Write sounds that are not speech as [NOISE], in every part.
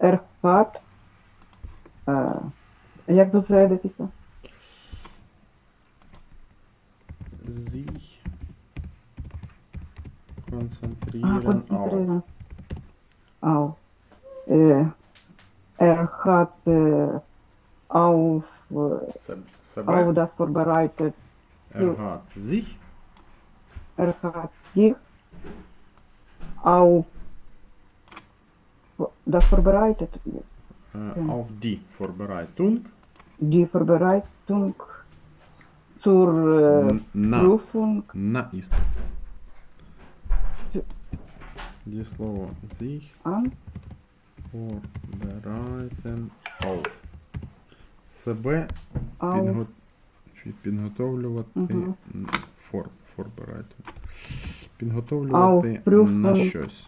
Er hat. Е, як зосередитися? Sich А, konzentrieren auf. концентрирован. Auf. Е, er hat е, auf, е, Се- auf Себе. das vorbereitet. Er hat sich Er hat sich auf das vorbereitet. äh, Ja. auf die Vorbereitung Die Vorbereitung zur äh, на, Prüfung на іспит. Дієслово sich an. vorbereiten auf. Себе Auf. підго... підготовлювати м, фор, vorbereiten. Підготовлювати Auf на щось.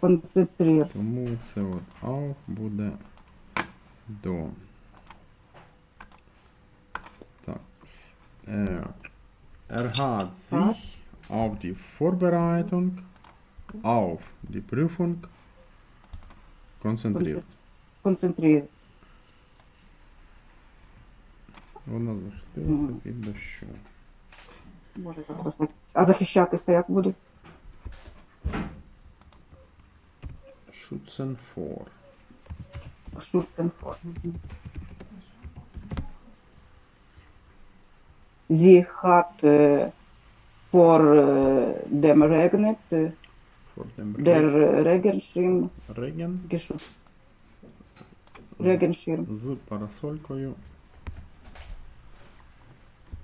Konzentriert. Тому це от auf буде до. Так. Е, Er hat sich auf die Vorbereitung auf die Prüfung konzentriert. Konzentriert. Вона захистилася Мгм. від дощу. Може, А захищатися як буде? Schützen vor. Schützen vor. Sie hat äh, vor äh, dem Regnet äh, Vor dem der Re- Regenschirm Regen geschützt. з, Regenschirm з парасолькою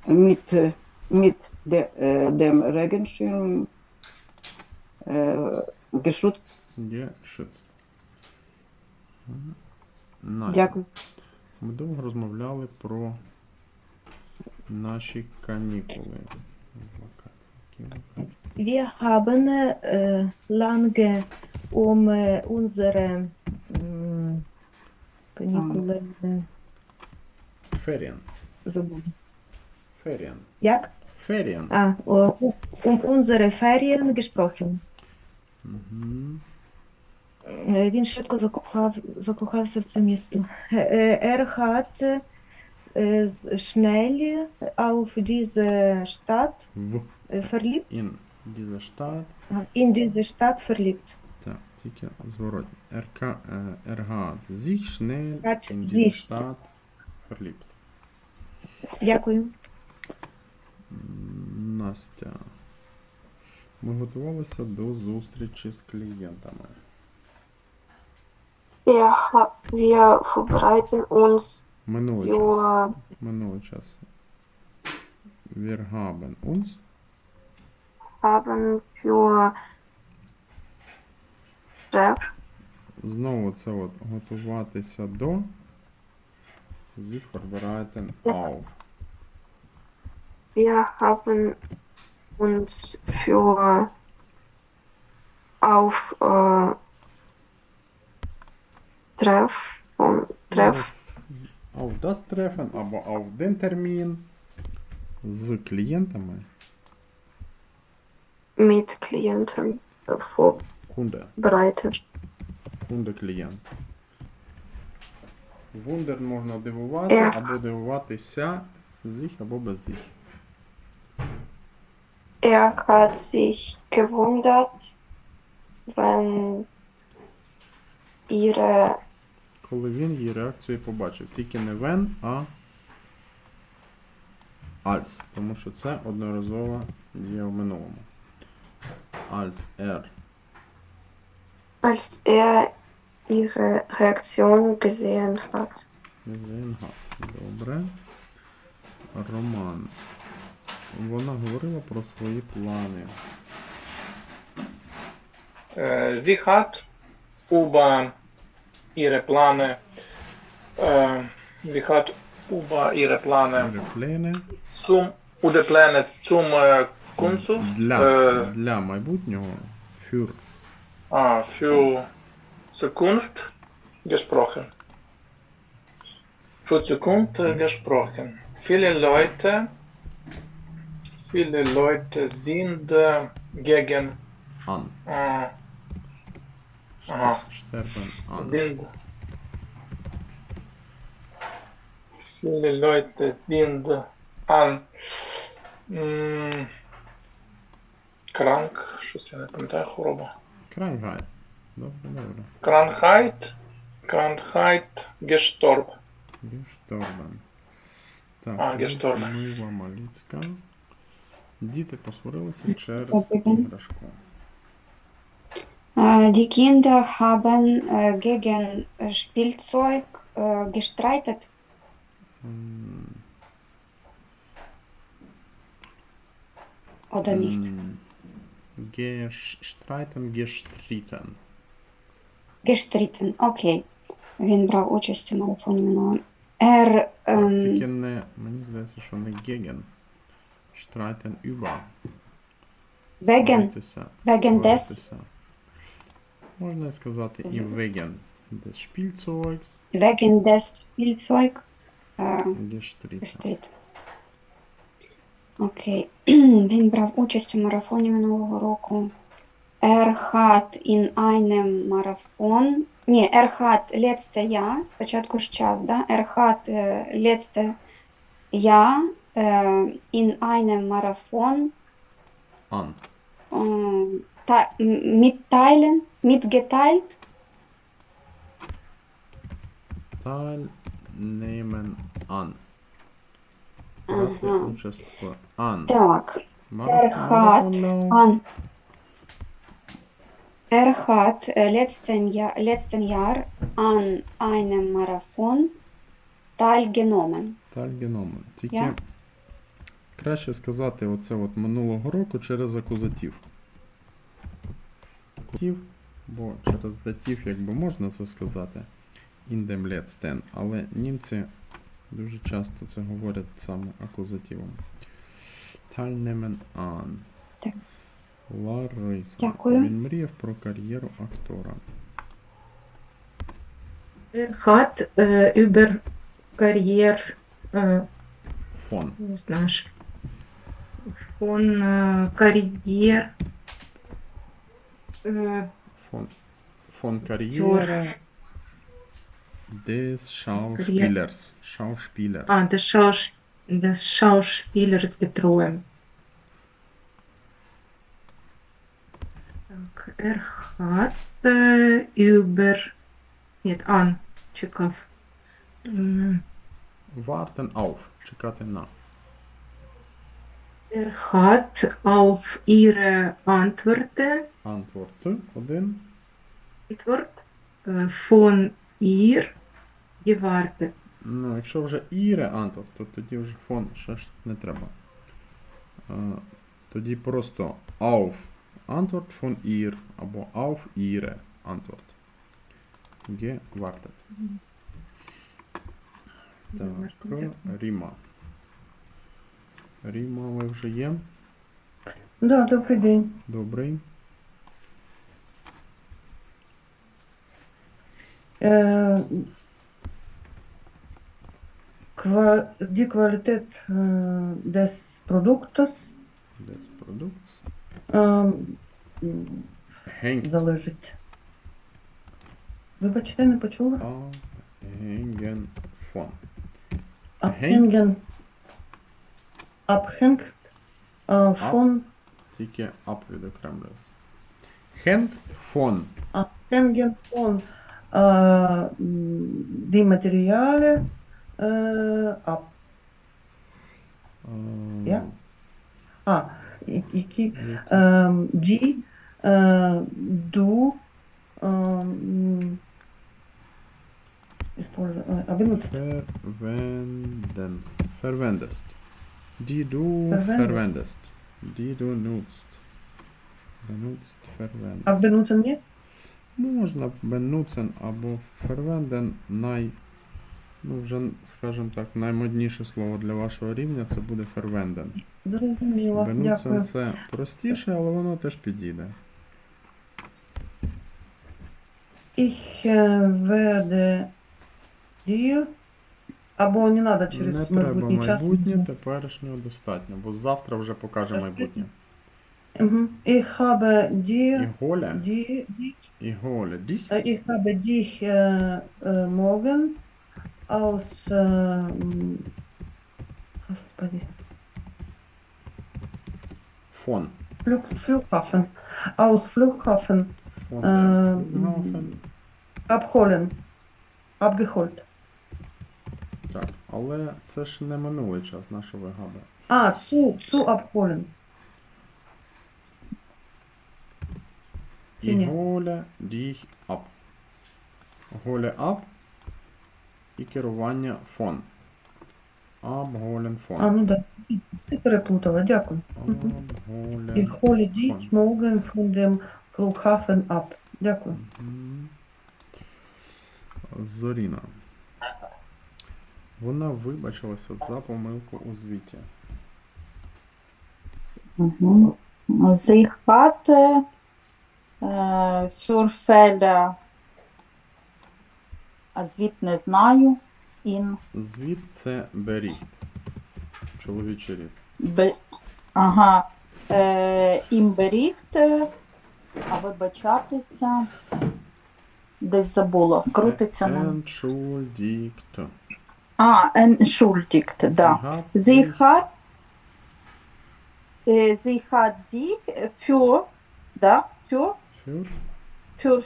mit, äh, mit de, äh, dem Regenschirm äh, geschützt. Мгм. Дякую. Ми довго розмовляли про наші канікули. Wir haben äh, lange um äh, unsere äh, Ferien. забула. Ferien. Як? Ferien. Ah, uh, um unsere Ferien gesprochen. Мгм. Е, Він швидко закохав, закохався в це місто. Е, Er äh, schnell auf diese Stadt äh, verliebt, in. Ah, diese Stadt verliebt. Так, тільки зворотні. РК, е, er sich schnell Hat in diese. Stadt verliebt. Дякую. Настя. Ми готувалися до зустрічі з клієнтами. Wir, wir vorbereiten uns Минулий час. für Минулий час. Wir haben uns haben für Treff знову це от готуватися до sich vorbereiten auf. wir haben uns für auf äh, Treff und Treff Ну, Auf das Treffen або auf den Termin з клієнтами mit Klienten äh, vorbereitet. Кунде. Кунде клієнт. Вундер можна дивувати Ех. або дивуватися з їх або без їх. Er hat sich gewundert, wenn ihre Коли він її реакцію побачив. Тільки не when, а als. Тому що це одноразова дія в минулому. Als er als er ihre Reaktion gesehen hat. Gesehen hat. Добре. Роман. Вона говорила про свої плани. Äh, sie hat über ihre Pläne, äh, sie hat über ihre Pläne Плани Hm. zum, oder Pläne zum äh, Kunsthof для, äh, для майбутнього für ah, für Zukunft gesprochen. Für Zukunft äh, gesprochen. Viele Leute, viele Leute sind äh, gegen an. äh, Ага. Штербен ан. Sind. Viele Leute sind an. м, Krank, щось я не пам'ятаю, хвороба. Крангайт. Добре, добре. Krankheit, Krankheit gestorben. Гешторбен. Так, А, Gestorben. Мива Маліцька. Діти посварилися через іграшку. Äh, Die Kinder haben äh, gegen äh, Spielzeug äh, gestreitet. М, Oder nicht? м, Гештрейтен, гештрітен. Gestritten. Okay. Він брав участь у марафоні минулого. Er, ähm, Тільки не, мені здається, що не геген. Штрайтен über. wegen, Сваритися, wegen des, сваритися. Можна сказати і wegen des Spielzeugs wegen des Spielzeug äh, gestritten. Окей. Він брав участь у марафоні минулого року. Er hat in einem Marathon. Ні, er hat letzte Jahr, спочатку ж час, да? Er hat äh, letzte Jahr äh, in einem Marathon An. äh, mitteilen, mitgeteilt, Teilnehmen an. Ага. an. Так, Er hat an. Er hat äh, letzten Jahr, letzten Jahr an einem Marathon teilgenommen. Teilgenommen. Тільки Я. краще сказати оце от минулого року через акузатив. Акузатив, бо через датів якби можна це сказати. In dem letzten, але німці дуже часто це говорять саме акузативом. Teilnehmen an. Так. Лариса. Дякую. Він мріяв про кар'єру актора. Er hat äh, über Karriere, äh, не знаю, von äh, Karriere, äh, Фон, фон кар'єра des Schauspielers. Schauspieler. ah, des, Schaus des Schauspielers geträumt. Так, er hat äh, über, нет, an, чекав. М, Warten auf. Чекати на. Er hat auf ihre Antworten Antwort. Один. Antwort äh, von ihr gewartet. Ну, якщо вже іре Antwort, то тоді вже фон ще ж не треба. Е, тоді просто auf Antwort von ihr або auf ihre Antwort. Gewartet. Так. Ріма. Ріма, ви вже є? Да, добрий день. Добрий. Äh, die Qualität äh, des Produktes Des Produkts. ähm, Hängt залежить. Вибачте, не почула? abhängen von. Abhängen. Abhängt äh, von Тільки up відокремлюється. Hängt von. Abhängen von äh, die Materialien äh, ab. Е, Ja. А, і- які які- ähm, die äh, du ähm, используй- äh, benutzt. Verwenden. Verwendest. Die du Verwendest. verwendest. Die du nutzt. Benutzt, А benutzen є? Можна benutzen або verwenden най, ну вже, скажімо так, наймодніше слово для вашого рівня це буде verwenden. Зрозуміло, Benutzen дякую. це простіше, але воно теж підійде. Ich äh, werde dir або не треба через Не треба майбутній час. майбутнє, теперішнього достатньо, бо завтра вже покаже майбутнє. Mhm. Ich habe І dir, голе, die, die, і голе. Діх. äh, ich habe dich äh, äh, morgen aus, äh, м, Господи, Фон. Flug, Flughafen, aus Flughafen Фон. Е, Флюггафен. abholen, abgeholt. Так, але це ж не минулий час, на що вигадує. А, zu, zu abholen. І Ні. голе діх ап. Голе ап і керування фон. Абголен А, фон. ну да, все переплутала, дякую. Абголен. Dich Фон. morgen von dem Flughafen ab. Дякую. Зоріна. Вона вибачилася за помилку у звіті. Sie äh, für Fälle, а звіт не знаю, in Звіт це беріг. Чоловічий рід. Бе... Ага. Е, а вибачатися. Десь забула. Крутиться на. Entschuldigt. Ah, entschuldigt, da. Aha. Sie hat, äh, sie hat sich für, da, für, für,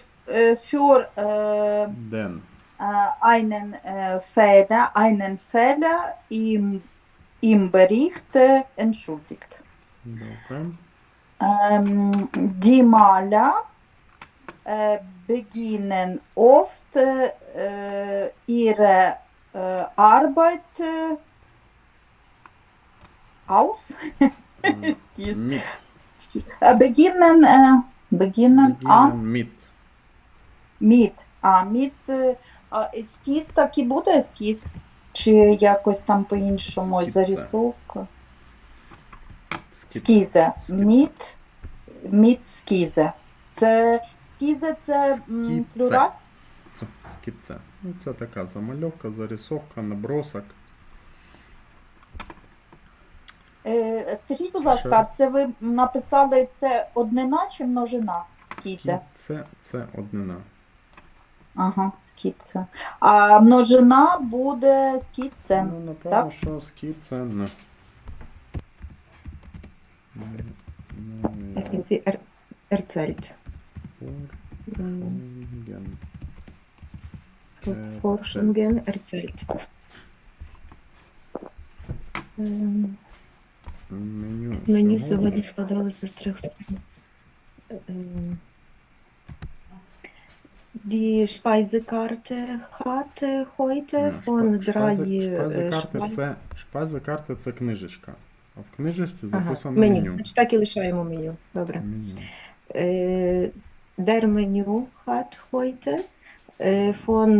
für, äh, äh, äh, einen äh, Fehler, einen Fehler im, im Bericht äh, entschuldigt. Okay. Ähm, die Maler beginnen oft ihre Arbeit äh, aus. [LAUGHS] Excuse. Mit. Äh, beginnen, äh, beginnen Beginnen mit. mit. А, mit е, а, ескіз так і буде ескіз? Чи якось там по-іншому Скіце. зарисовка? Скізе. Міт, міт скізе. Це скізе це м, плюраль? Це скіце. Ну, це така замальовка, зарисовка, набросок. Е, скажіть, будь ласка, це ви написали це однина чи множина? Скізе. Скіце це однина. Ага, скіце. А множина буде скіце. Ну, напевно, так? що. Не- не- sind sie er erzählt. Е, Forschungen erzählt. Ем, Меню. Мені сьогодні. складалося з трьох сторін. Die Speisekarte hatte heute von drei äh, це, книжечка. А в книжечці записано меню. меню. Значить, так і лишаємо меню. Добре. Меню. Der Menü hat heute äh,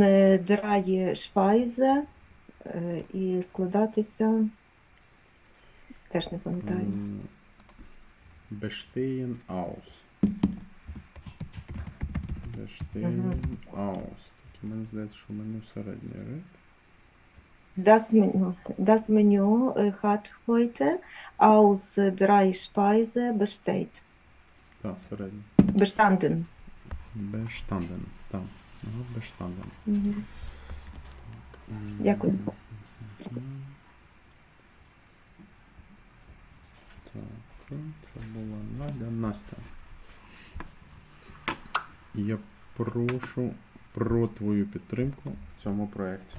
äh, drei Speise äh, і складатися. Теж не пам'ятаю. М, Bestehen aus. Bestehen aus. Мені здається, що меню середнє, right? Das Menü, das Menü äh, hat heute aus äh, drei Speise besteht. Так, середнє. Bestanden. Bestanden. Так. Bestanden. Mhm. М, Дякую. Так, це була Надя. Настя. Я прошу про твою підтримку в цьому проєкті.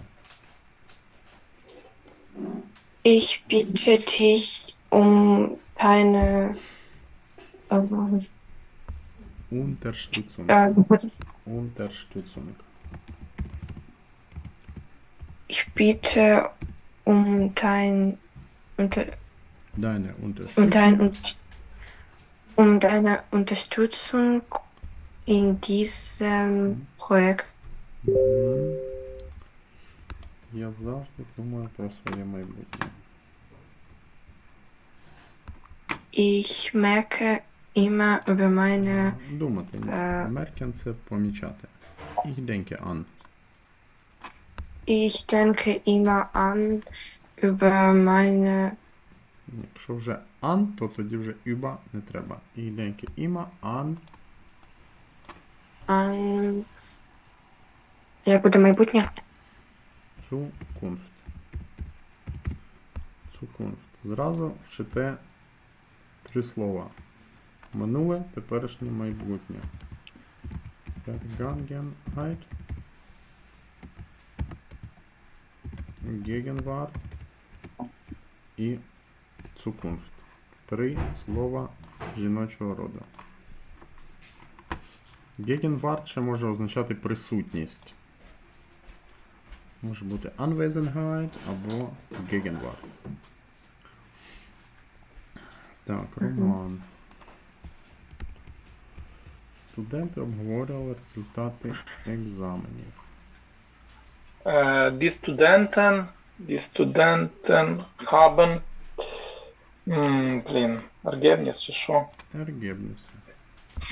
Ich bitte dich um deine Unterstützung. äh, Geburts- Unterstützung. ich bitte um dein unter, Deine um Unterstützung. dein um deine Unterstützung in diesem Projekt. Мгм. Я завжди думаю про своє майбутнє. Ich merke immer über meine Думати. ні. Е. Меркен це помічати. Ich denke an. Ich denke immer an über meine Якщо вже ан, то тоді вже юба не треба. Деньки іма, ан, Ан... Як буде майбутнє? Zukunft. Zukunft. Зразу вчите три слова. Минуле, теперішнє майбутнє. Vergangenheit. Gegenwart і Zukunft. Три слова жіночого роду. Gegenwart ще може означати присутність. Може бути Anwesenheit або Gegenwart. Так, Роман. Студенти обговорювали результати екзаменів. Äh, die Studenten, die Studenten haben, блін, Ergebnis чи що? Ergebnisse.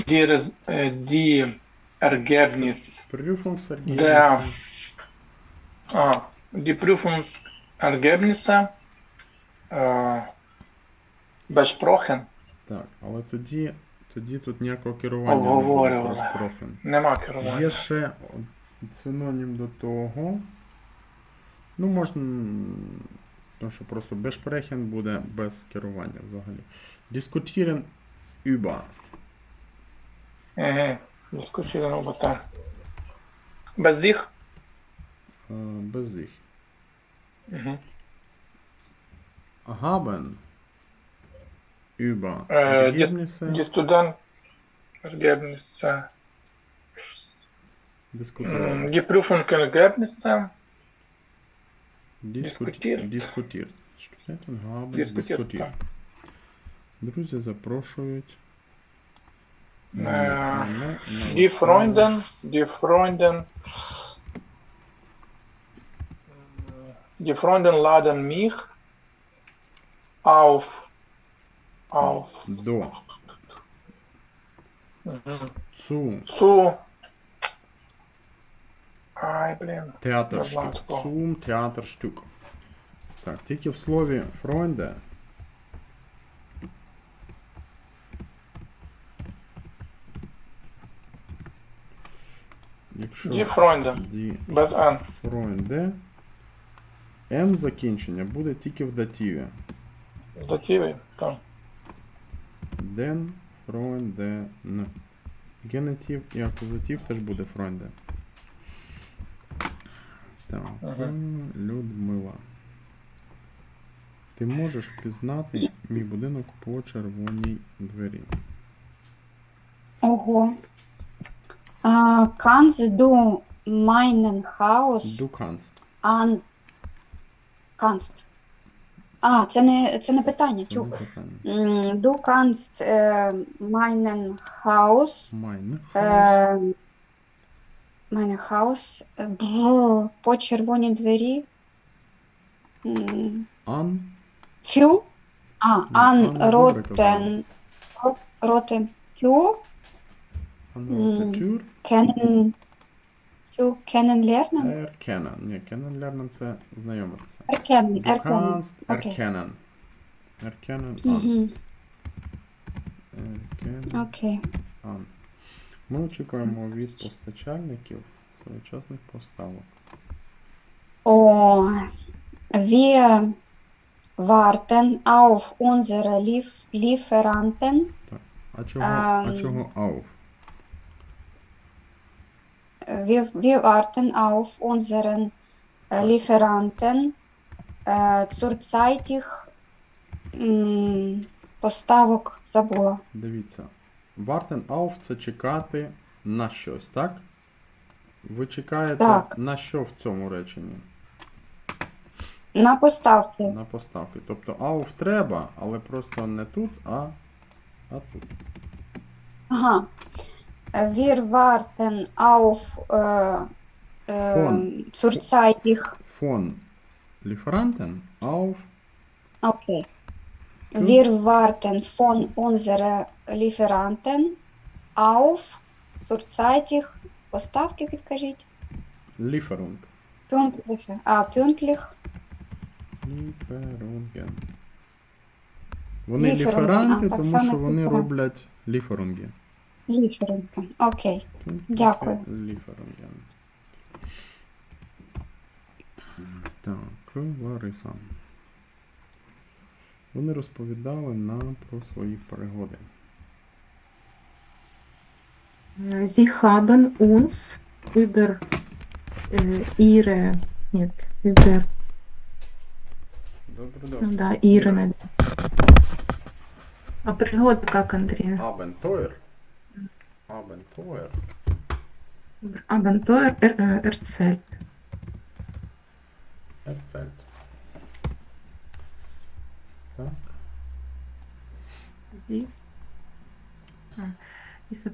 Die, äh, die Ergebnis, Prüfungsergebnisse. ah, die Prüfungsergebnisse äh, besprochen. Так, але тоді, тоді тут ніякого керування не буде. Нема керування. Є ще синонім до того. Ну, можна. Тому що просто besprechen буде без керування взагалі. Diskutieren über. Угу. Diskutieren über так. Без їх? Е, без їх. Угу. Haben über Е, die, Ergebnisse die Studenten Ergebnisse, diskutieren. die Prüfungsergebnisse Diskutiert. Diskutiert. Diskutiert. Studenten haben Diskutiert, diskutiert. Друзі запрошують. Е, на Die. Freunden, die Freunden, die Freunden laden mich auf, auf, До. mhm, Zu. zu, ай, блін, Театрштук. Назва Zum Theaterstück. Так, тільки в слові Freunde. Якщо die Freunde, die без N, Freunde, N закінчення буде тільки в дативі. в дативі, там, Den Freunden. Генетив і акузатив теж буде Freunde. Так, Ага. Людмила. Ти можеш впізнати мій будинок по червоній двері. Ого. А, kannst du meinen Haus Du kannst. an... Kannst. А, це не, це не питання, Це не тюк. питання. М, Du kannst äh, meinen Haus Mein Е, мене е, бр- По червоній двері. М, An Фю. А, ан Ан добре ротен. Ротен тю. М. Тю kennen lernen. erkennen. Ні, kennen lernen це знайомитися. Erkennen. Du Erkennen. kannst Окей. erkennen. Erkennen an. Мгм. Erkennen Окей. an. Ми очікуємо від постачальників своєчасних поставок. О, wir warten auf unsere Lief Lieferanten. А чого, а Ам. чого auf? Wir, wir warten auf unseren äh, Lieferanten äh, zurzeitig м, поставок забула. Дивіться. Warten auf це чекати на щось, так? Ви чекаєте Так. на що в цьому реченні? На поставки. На поставки. Тобто auf треба, але просто не тут, а, а тут. Ага. Wir warten auf äh, äh, Von. zurzeitig. Von Lieferanten auf Okay. Hm. Wir warten von unseren Lieferanten auf zurzeitig поставки, підкажіть. Lieferung. Pünktlich. А, pünktlich. Lieferungen. Вони Ліферунги, ліферанти, так тому само що вони ліферан. роблять ліферунги. Ліференка. Окей. Дякую. таке Ліферунги. Так, Лариса. Вони розповідали нам про свої пригоди. Sie haben uns über äh, ihre, нет, über, Добре, ну добре. да, ihre, наверное. А пригода как, Андрей? Абентойр. Abenteuer er, äh, erzählt. Erzählt. Так. Sie. Aber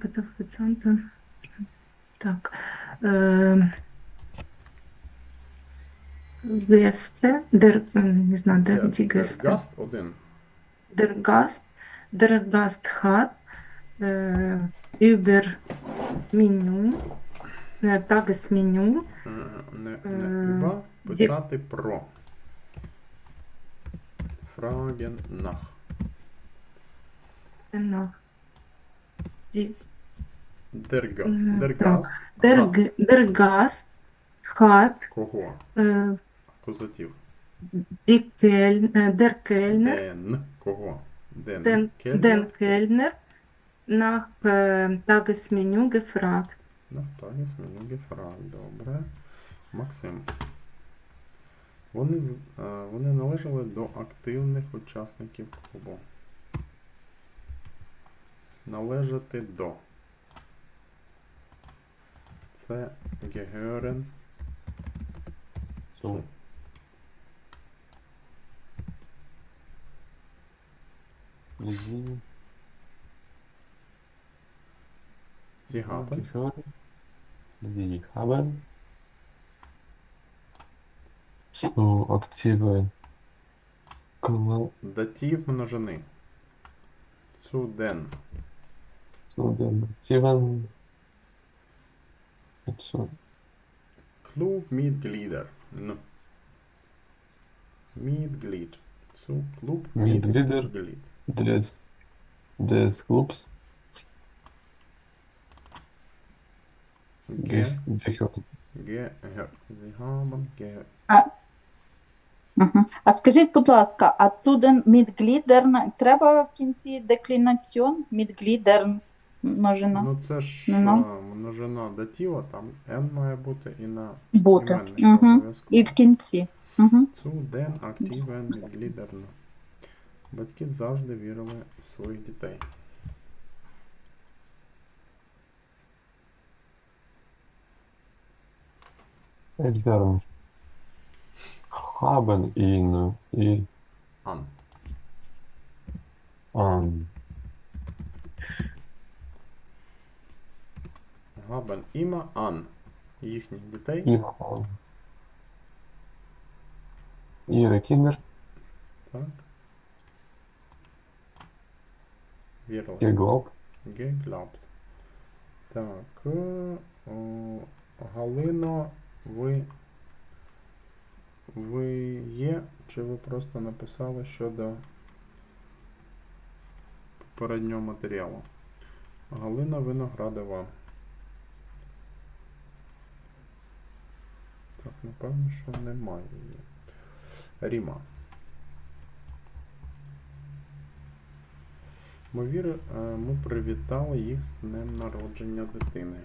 doch Bezahlte. Так. Ähm, der, äh, не знаю, der, die Gäste. Гаст один. Der Gast, der Gast hat äh, über äh, Tagesmenü, Е, Не, Е, не über, питати про. Fragen nach. genau. Die, Der, Е, der. Gast der, der Gast hat кого? äh, Акузатив. die Kel äh, der Kellner, Den. Кого? Den. den, Kellner. den Kellner nach äh, Tagesmenü gefragt. Із меню gefragt. Добре. Максим. Вони, з- е, вони належали до активних учасників клубу. Належати до. Це gehören So. Sie, Sie haben. Sie haben zu активы кла- Датів множини. Zu den. zu den aktiven zu Clubmitglieder. N. Mitglied. Zu Club Mitglieder. Mitglied. des des Clubs Ge ge- gehört. gehört. Sie haben gehört. Мгм. А скажіть, будь ласка, а цуден Mitgliedern треба в кінці деклінаціон? Mitgliedern множина Ну це ж Ну. множина датіва, там N має бути і на бути. Угу. обов'язково. І в кінці. Угу. Den aktiven Mitgliedern. Батьки завжди вірили в своїх дітей. Eltern haben ihn i Ан. an Haben immer an їхніх дітей. ihm an ihre Kinder Так. Вірили. geglaubt Geglaubt. Так. е, о, Галино, ви. Ви є, чи ви просто написали щодо попереднього матеріалу? Галина Виноградова. Так, напевно, що немає її. Ріма. Ми, віри, е, ми привітали їх з днем народження дитини.